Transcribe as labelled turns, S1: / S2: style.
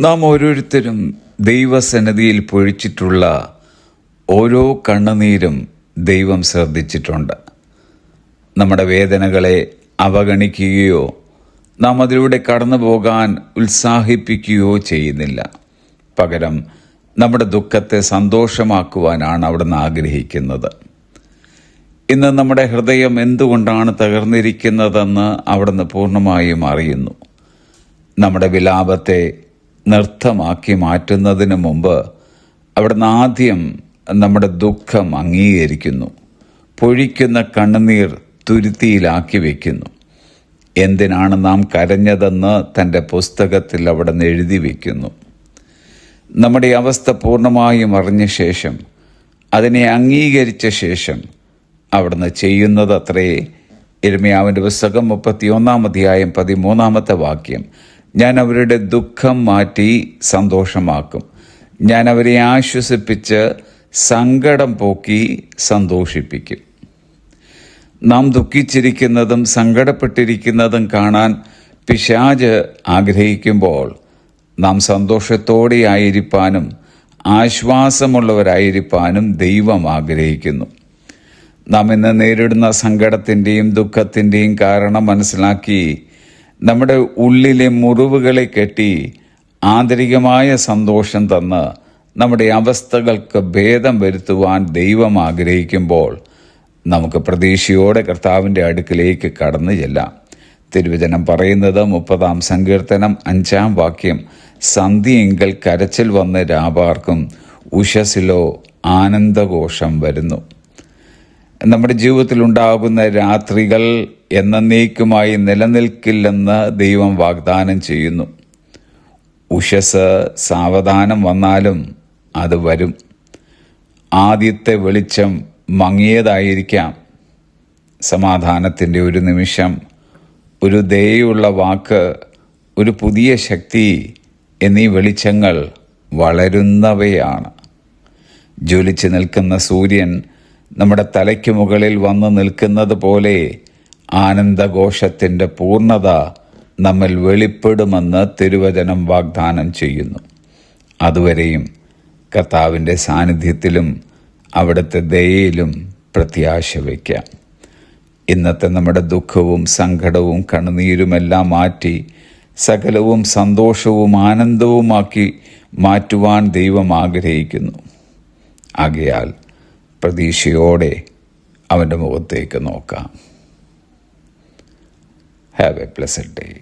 S1: നാം ഓരോരുത്തരും ദൈവസന്നിധിയിൽ പൊഴിച്ചിട്ടുള്ള ഓരോ കണ്ണുനീരും ദൈവം ശ്രദ്ധിച്ചിട്ടുണ്ട്. നമ്മുടെ വേദനകളെ അവഗണിക്കുകയോ നാം അതിലൂടെ കടന്നു പോകാൻ ഉത്സാഹിപ്പിക്കുകയോ ചെയ്യുന്നില്ല. പകരം നമ്മുടെ ദുഃഖത്തെ സന്തോഷമാക്കുവാനാണ് അവിടുന്ന് ആഗ്രഹിക്കുന്നത്. ഇന്ന് നമ്മുടെ ഹൃദയം എന്തുകൊണ്ടാണ് തകർന്നിരിക്കുന്നതെന്ന് അവിടുന്ന് പൂർണമായും അറിയുന്നു. നമ്മുടെ വിലാപത്തെ നൃത്തമാക്കി മാറ്റുന്നതിന് മുമ്പ് അവിടുന്ന് ആദ്യം നമ്മുടെ ദുഃഖം അംഗീകരിക്കുന്നു. പൊഴിക്കുന്ന കണ്ണുനീർ തുരുത്തിയിലാക്കി വയ്ക്കുന്നു എന്തിനാണ് നാം കരഞ്ഞതെന്ന് തന്റെ പുസ്തകത്തിൽ അവിടെ നിന്ന് എഴുതി വയ്ക്കുന്നു നമ്മുടെ അവസ്ഥ പൂർണമായും അറിഞ്ഞ ശേഷം അതിനെ അംഗീകരിച്ച ശേഷം അവിടുന്ന് ചെയ്യുന്നത് അത്രയേ എരുമയാവിന്റെ പുസ്തകം മുപ്പത്തിയൊന്നാം അധ്യായം പതിമൂന്നാമത്തെ വാക്യം. ഞാൻ അവരുടെ ദുഃഖം മാറ്റി സന്തോഷമാക്കും. ഞാൻ അവരെ ആശ്വസിപ്പിച്ച് സങ്കടം പോക്കി സന്തോഷിപ്പിക്കും. നാം ദുഃഖിച്ചിരിക്കുന്നതും സങ്കടപ്പെട്ടിരിക്കുന്നതും കാണാൻ പിശാജ് ആഗ്രഹിക്കുമ്പോൾ നാം സന്തോഷത്തോടെ ആയിരിക്കാനും ആശ്വാസമുള്ളവരായിരിക്കാനും ദൈവം ആഗ്രഹിക്കുന്നു. നാം ഇന്ന് നേരിടുന്ന സങ്കടത്തിന്റെയും ദുഃഖത്തിന്റെയും കാരണം മനസ്സിലാക്കി നമ്മുടെ ഉള്ളിലെ മുറിവുകളെ കെട്ടി ആന്തരികമായ സന്തോഷം തന്ന് നമ്മുടെ അവസ്ഥകൾക്ക് ഭേദം വരുത്തുവാൻ ദൈവം ആഗ്രഹിക്കുമ്പോൾ നമുക്ക് പ്രതീക്ഷയോടെ കർത്താവിന്റെ അടുക്കിലേക്ക് കടന്നു ചെല്ലാം. തിരുവചനം പറയുന്നത് മുപ്പതാം സങ്കീർത്തനം അഞ്ചാം വാക്യം സന്ധ്യയെങ്കിൽ കരച്ചിൽ വന്ന് രാപാർക്കും ഉഷസിലോ ആനന്ദഘോഷം വരുന്നു. നമ്മുടെ ജീവിതത്തിൽ ഉണ്ടാകുന്ന രാത്രികൾ എന്നേക്കുമായി നിലനിൽക്കില്ലെന്ന് ദൈവം വാഗ്ദാനം ചെയ്യുന്നു. ഉഷസ് സാവധാനം വന്നാലും അത് വരും. ആദ്യത്തെ വെളിച്ചം മങ്ങിയതായിരിക്കാം. സമാധാനത്തിന്റെ ഒരു നിമിഷം ഒരു ദയുള്ള വാക്ക് ഒരു പുതിയ ശക്തി എന്നീ വെളിച്ചങ്ങൾ വളരുന്നവയാണ്. ജ്വലിച്ച് നിൽക്കുന്ന സൂര്യൻ നമ്മുടെ തലയ്ക്ക് മുകളിൽ വന്ന് നിൽക്കുന്നത് പോലെ ആനന്ദഘോഷത്തിന്റെ പൂർണത നമ്മിൽ വെളിപ്പെടുമെന്ന് തിരുവചനം വാഗ്ദാനം ചെയ്യുന്നു. അതുവരെയും കർത്താവിന്റെ സാന്നിധ്യത്തിലും അവിടുത്തെ ദയയിലും പ്രത്യാശ വയ്ക്കാം. ഇന്നത്തെ നമ്മുടെ ദുഃഖവും സങ്കടവും കണ്ണുനീരുമെല്ലാം മാറ്റി സകലവും സന്തോഷവും ആനന്ദവുമാക്കി മാറ്റുവാൻ ദൈവം ആഗ്രഹിക്കുന്നു. ആകയാൽ പ്രതീക്ഷയോടെ അവന്റെ മുഖത്തേക്ക് നോക്കാം. Have A pleasant day